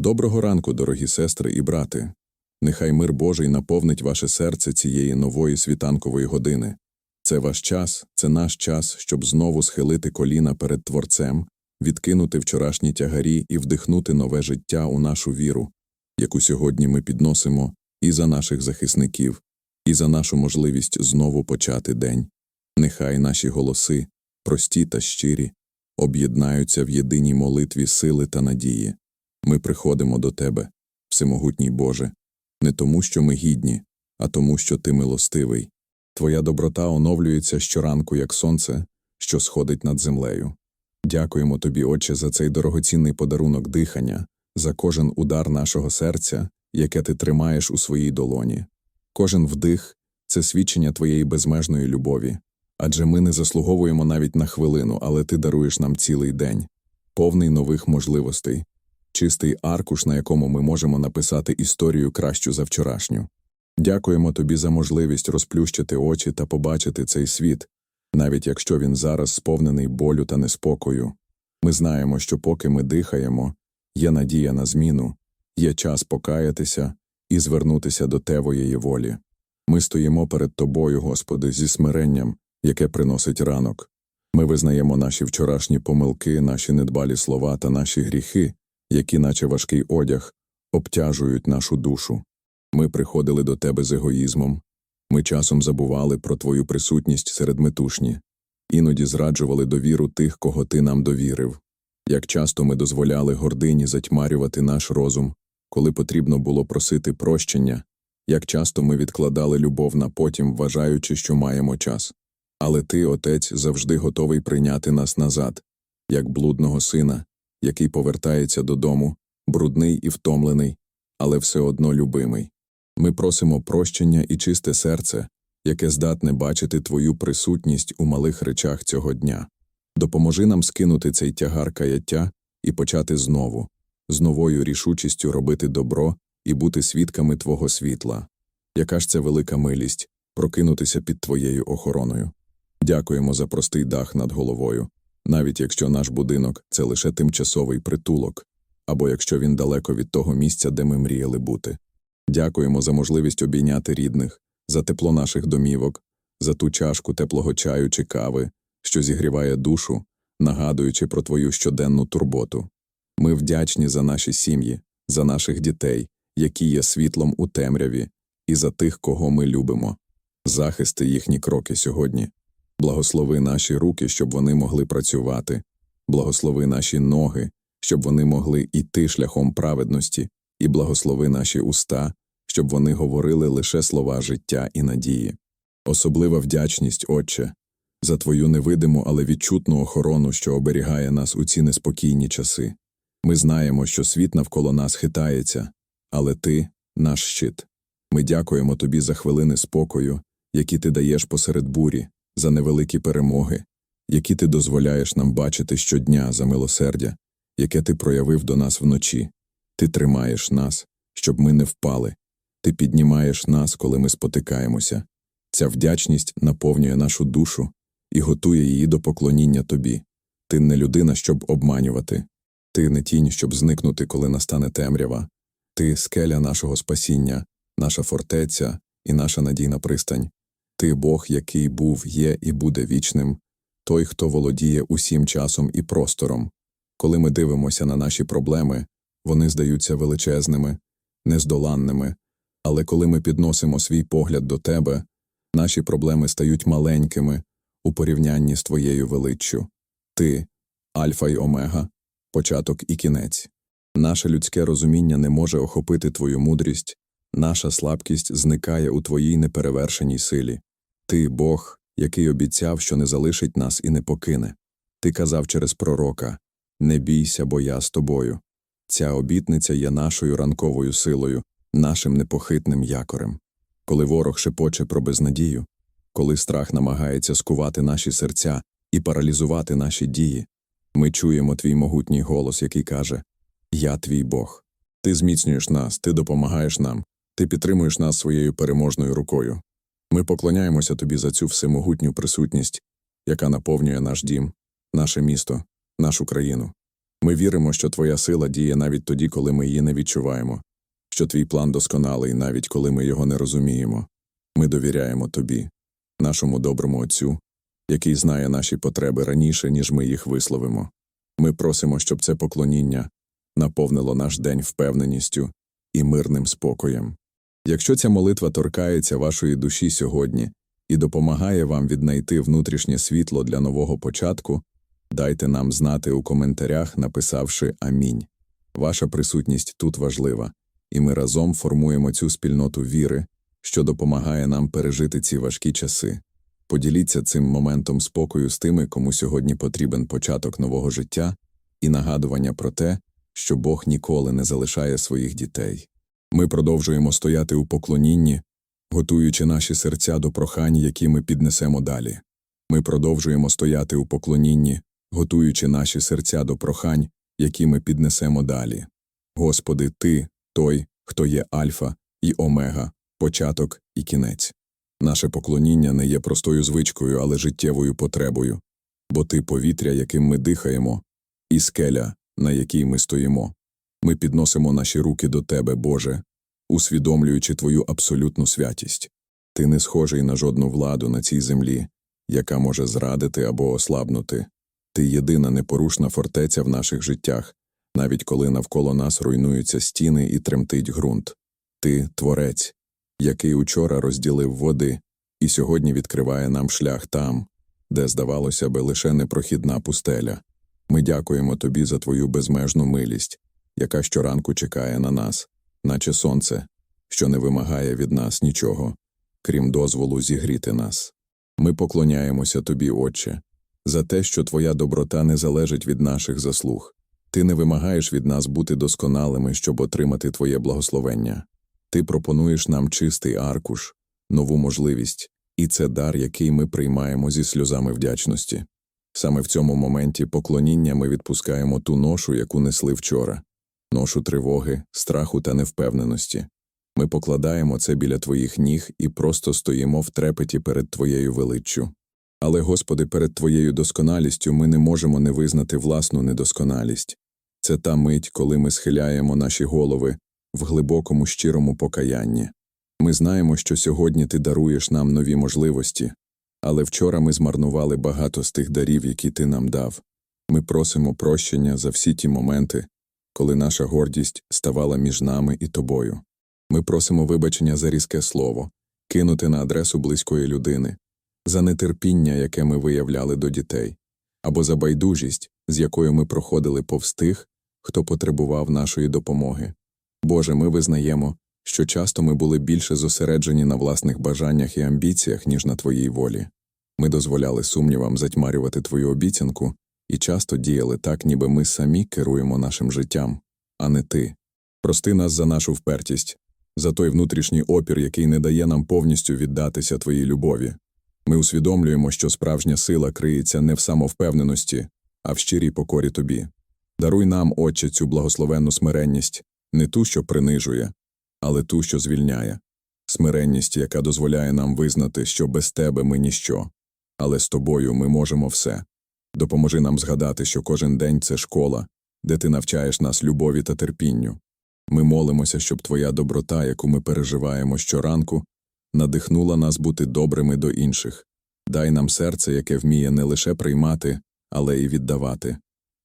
Доброго ранку, дорогі сестри і брати. Нехай мир Божий наповнить ваше серце цієї нової світанкової години. Це ваш час, це наш час, щоб знову схилити коліна перед Творцем, відкинути вчорашні тягарі і вдихнути нове життя у нашу віру, яку сьогодні ми підносимо і за наших захисників, і за нашу можливість знову почати день. Нехай наші голоси, прості та щирі, об'єднаються в єдиній молитві сили та надії. Ми приходимо до Тебе, Всемогутній Боже, не тому, що ми гідні, а тому, що Ти милостивий. Твоя доброта оновлюється щоранку, як сонце, що сходить над землею. Дякуємо Тобі, Отче, за цей дорогоцінний подарунок дихання, за кожен удар нашого серця, яке ти тримаєш у своїй долоні. Кожен вдих це свідчення Твоєї безмежної любові. Адже ми не заслуговуємо навіть на хвилину, але ти даруєш нам цілий день, повний нових можливостей, чистий аркуш, на якому ми можемо написати історію кращу за вчорашню. Дякуємо тобі за можливість розплющити очі та побачити цей світ, навіть якщо він зараз сповнений болю та неспокою. Ми знаємо, що поки ми дихаємо, є надія на зміну, є час покаятися і звернутися до Тевоєї волі. Ми стоїмо перед Тобою, Господи, зі смиренням, яке приносить ранок. Ми визнаємо наші вчорашні помилки, наші недбалі слова та наші гріхи, які, наче важкий одяг, обтяжують нашу душу. Ми приходили до тебе з егоїзмом, ми часом забували про твою присутність серед метушні, іноді зраджували довіру тих, кого ти нам довірив. Як часто ми дозволяли гордині затьмарювати наш розум, коли потрібно було просити прощення, як часто ми відкладали любов на потім, вважаючи, що маємо час. Але ти, отець, завжди готовий прийняти нас назад, як блудного сина, який повертається додому, брудний і втомлений, але все одно любимий. Ми просимо прощення і чисте серце, яке здатне бачити твою присутність у малих речах цього дня. Допоможи нам скинути цей тягар каяття і почати знову, з новою рішучістю робити добро і бути свідками Твого світла. Яка ж це велика милість прокинутися під Твоєю охороною. Дякуємо за простий дах над головою, навіть якщо наш будинок це лише тимчасовий притулок, або якщо він далеко від того місця, де ми мріяли бути. Дякуємо за можливість обійняти рідних, за тепло наших домівок, за ту чашку теплого чаю чи кави, що зігріває душу, нагадуючи про твою щоденну турботу. Ми вдячні за наші сім'ї, за наших дітей, які є світлом у темряві, і за тих, кого ми любимо. Захисти їхні кроки сьогодні. Благослови наші руки, щоб вони могли працювати, благослови наші ноги, щоб вони могли йти шляхом праведності, і благослови наші уста, щоб вони говорили лише слова життя і надії. Особлива вдячність, Отче, за Твою невидиму, але відчутну охорону, що оберігає нас у ці неспокійні часи. Ми знаємо, що світ навколо нас хитається, але Ти наш щит. Ми дякуємо Тобі за хвилини спокою, які ти даєш посеред бурі, за невеликі перемоги, які ти дозволяєш нам бачити щодня за милосердя, яке ти проявив до нас вночі. Ти тримаєш нас, щоб ми не впали. Ти піднімаєш нас, коли ми спотикаємося. Ця вдячність наповнює нашу душу і готує її до поклоніння тобі. Ти не людина, щоб обманювати, ти не тінь, щоб зникнути, коли настане темрява. Ти скеля нашого спасіння, наша фортеця і наша надійна пристань. Ти Бог, який був, є і буде вічним, той, хто володіє усім часом і простором. Коли ми дивимося на наші проблеми, вони здаються величезними, нездоланними, але коли ми підносимо свій погляд до тебе, наші проблеми стають маленькими у порівнянні з твоєю величчю. Ти альфа й омега, початок і кінець. Наше людське розуміння не може охопити твою мудрість, наша слабкість зникає у твоїй неперевершеній силі. Ти Бог, який обіцяв, що не залишить нас і не покине. Ти казав через пророка Не бійся, бо я з тобою. Ця обітниця є нашою ранковою силою, нашим непохитним якорем. Коли ворог шепоче про безнадію, коли страх намагається скувати наші серця і паралізувати наші дії, ми чуємо твій могутній голос, який каже Я твій Бог. Ти зміцнюєш нас, ти допомагаєш нам, ти підтримуєш нас своєю переможною рукою. Ми поклоняємося тобі за цю всемогутню присутність, яка наповнює наш дім, наше місто, нашу країну. Ми віримо, що Твоя сила діє навіть тоді, коли ми її не відчуваємо, що Твій план досконалий, навіть коли ми його не розуміємо. Ми довіряємо Тобі, нашому доброму Отцю, який знає наші потреби раніше, ніж ми їх висловимо. Ми просимо, щоб це поклоніння наповнило наш день впевненістю і мирним спокоєм. Якщо ця молитва торкається вашої душі сьогодні і допомагає вам віднайти внутрішнє світло для нового початку, дайте нам знати у коментарях, написавши Амінь. Ваша присутність тут важлива, і ми разом формуємо цю спільноту віри, що допомагає нам пережити ці важкі часи. Поділіться цим моментом спокою з тими, кому сьогодні потрібен початок нового життя і нагадування про те, що Бог ніколи не залишає своїх дітей. Ми продовжуємо стояти у поклонінні, готуючи наші серця до прохань, які ми піднесемо далі. Ми продовжуємо стояти у поклонінні, готуючи наші серця до прохань, які ми піднесемо далі. Господи, Ти той, хто є Альфа і Омега, початок і кінець. Наше поклоніння не є простою звичкою, але життєвою потребою, бо Ти повітря, яким ми дихаємо, і скеля, на якій ми стоїмо. Ми підносимо наші руки до Тебе, Боже, усвідомлюючи Твою абсолютну святість. Ти не схожий на жодну владу на цій землі, яка може зрадити або ослабнути. Ти єдина непорушна фортеця в наших життях, навіть коли навколо нас руйнуються стіни і тремтить ґрунт. Ти творець, який учора розділив води, і сьогодні відкриває нам шлях там, де, здавалося би, лише непрохідна пустеля. Ми дякуємо тобі за твою безмежну милість, яка щоранку чекає на нас, наче сонце, що не вимагає від нас нічого, крім дозволу зігріти нас. Ми поклоняємося тобі, Отче, за те, що твоя доброта не залежить від наших заслуг. Ти не вимагаєш від нас бути досконалими, щоб отримати твоє благословення. Ти пропонуєш нам чистий аркуш, нову можливість, і це дар, який ми приймаємо зі сльозами вдячності. Саме в цьому моменті поклоніння ми відпускаємо ту ношу, яку несли вчора, ношу тривоги, страху та невпевненості. Ми покладаємо це біля твоїх ніг і просто стоїмо в трепеті перед твоєю величчю. Але, Господи, перед Твоєю досконалістю ми не можемо не визнати власну недосконалість. Це та мить, коли ми схиляємо наші голови в глибокому щирому покаянні. Ми знаємо, що сьогодні Ти даруєш нам нові можливості, але вчора ми змарнували багато з тих дарів, які Ти нам дав. Ми просимо прощення за всі ті моменти, коли наша гордість ставала між нами і Тобою. Ми просимо вибачення за різке слово, кинути на адресу близької людини, за нетерпіння, яке ми виявляли до дітей, або за байдужість, з якою ми проходили повз тих, хто потребував нашої допомоги. Боже, ми визнаємо, що часто ми були більше зосереджені на власних бажаннях і амбіціях, ніж на Твоїй волі. Ми дозволяли сумнівам затьмарювати Твою обіцянку і часто діяли так, ніби ми самі керуємо нашим життям, а не Ти. Прости нас за нашу впертість, за той внутрішній опір, який не дає нам повністю віддатися Твоїй любові. Ми усвідомлюємо, що справжня сила криється не в самовпевненості, а в щирій покорі тобі. Даруй нам, Отче, цю благословенну смиренність, не ту, що принижує, але ту, що звільняє, смиренність, яка дозволяє нам визнати, що без тебе ми ніщо, але з тобою ми можемо все. Допоможи нам згадати, що кожен день це школа, де ти навчаєш нас любові та терпінню. Ми молимося, щоб твоя доброта, яку ми переживаємо щоранку, надихнула нас бути добрими до інших. Дай нам серце, яке вміє не лише приймати, але й віддавати.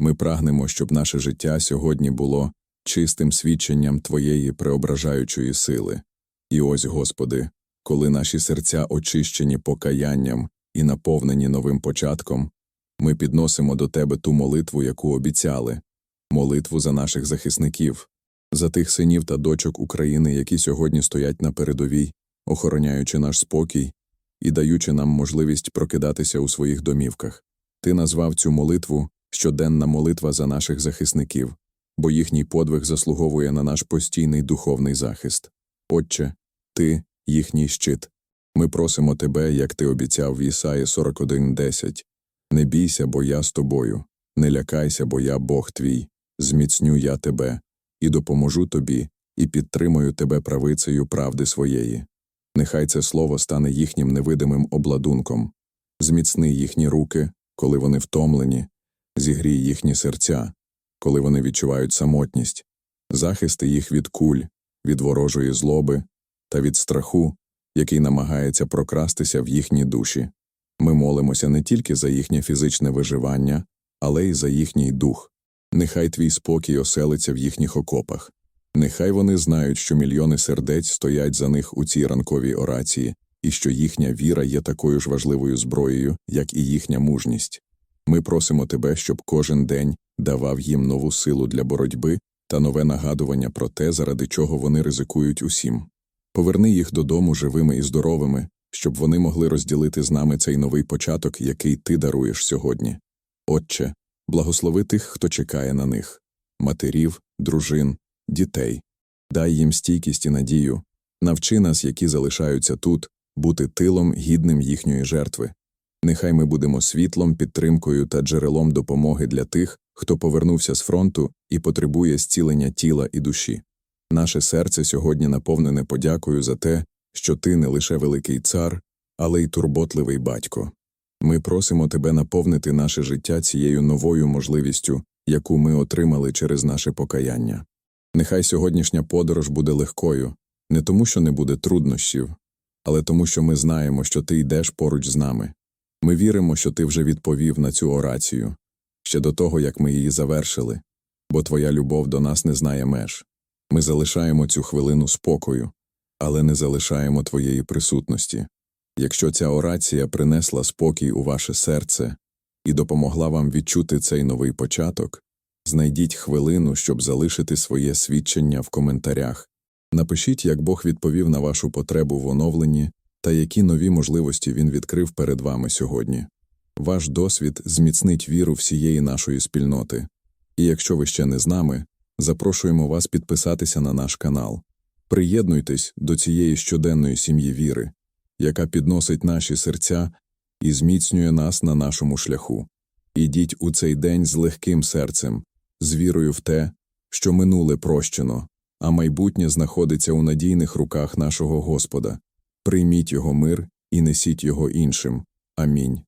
Ми прагнемо, щоб наше життя сьогодні було чистим свідченням Твоєї преображаючої сили. І ось, Господи, коли наші серця очищені покаянням і наповнені новим початком, ми підносимо до Тебе ту молитву, яку обіцяли, молитву за наших захисників, за тих синів та дочок України, які сьогодні стоять на передовій, охороняючи наш спокій і даючи нам можливість прокидатися у своїх домівках. Ти назвав цю молитву щоденна молитва за наших захисників, бо їхній подвиг заслуговує на наш постійний духовний захист. Отче, ти їхній щит. Ми просимо тебе, як ти обіцяв в Ісаї 41.10. Не бійся, бо я з тобою, не лякайся, бо я Бог твій, зміцню я тебе, і допоможу тобі, і підтримую тебе правицею правди своєї. Нехай це слово стане їхнім невидимим обладунком, зміцни їхні руки, коли вони втомлені, зігрій їхні серця, коли вони відчувають самотність, захисти їх від куль, від ворожої злоби та від страху, який намагається прокрастися в їхні душі. Ми молимося не тільки за їхнє фізичне виживання, але й за їхній дух. Нехай твій спокій оселиться в їхніх окопах. Нехай вони знають, що мільйони сердець стоять за них у цій ранковій орації, і що їхня віра є такою ж важливою зброєю, як і їхня мужність. Ми просимо тебе, щоб кожен день давав їм нову силу для боротьби та нове нагадування про те, заради чого вони ризикують усім. Поверни їх додому живими і здоровими, щоб вони могли розділити з нами цей новий початок, який ти даруєш сьогодні. Отче, благослови тих, хто чекає на них матерів, дружин, дітей. Дай їм стійкість і надію, навчи нас, які залишаються тут, бути тилом гідним їхньої жертви. Нехай ми будемо світлом, підтримкою та джерелом допомоги для тих, хто повернувся з фронту і потребує зцілення тіла і душі. Наше серце сьогодні наповнене подякою за те, що ти не лише великий цар, але й турботливий батько. Ми просимо тебе наповнити наше життя цією новою можливістю, яку ми отримали через наше покаяння. Нехай сьогоднішня подорож буде легкою, не тому, що не буде труднощів, але тому, що ми знаємо, що ти йдеш поруч з нами. Ми віримо, що ти вже відповів на цю орацію ще до того, як ми її завершили, бо твоя любов до нас не знає меж. Ми залишаємо цю хвилину спокою, але не залишаємо твоєї присутності. Якщо ця орація принесла спокій у ваше серце і допомогла вам відчути цей новий початок, знайдіть хвилину, щоб залишити своє свідчення в коментарях. Напишіть, як Бог відповів на вашу потребу в оновленні та які нові можливості Він відкрив перед вами сьогодні. Ваш досвід зміцнить віру всієї нашої спільноти. І якщо ви ще не з нами, запрошуємо вас підписатися на наш канал. Приєднуйтесь до цієї щоденної сім'ї віри, яка підносить наші серця і зміцнює нас на нашому шляху. Ідіть у цей день з легким серцем, з вірою в те, що минуле прощено, а майбутнє знаходиться у надійних руках нашого Господа. Прийміть його мир і несіть його іншим. Амінь.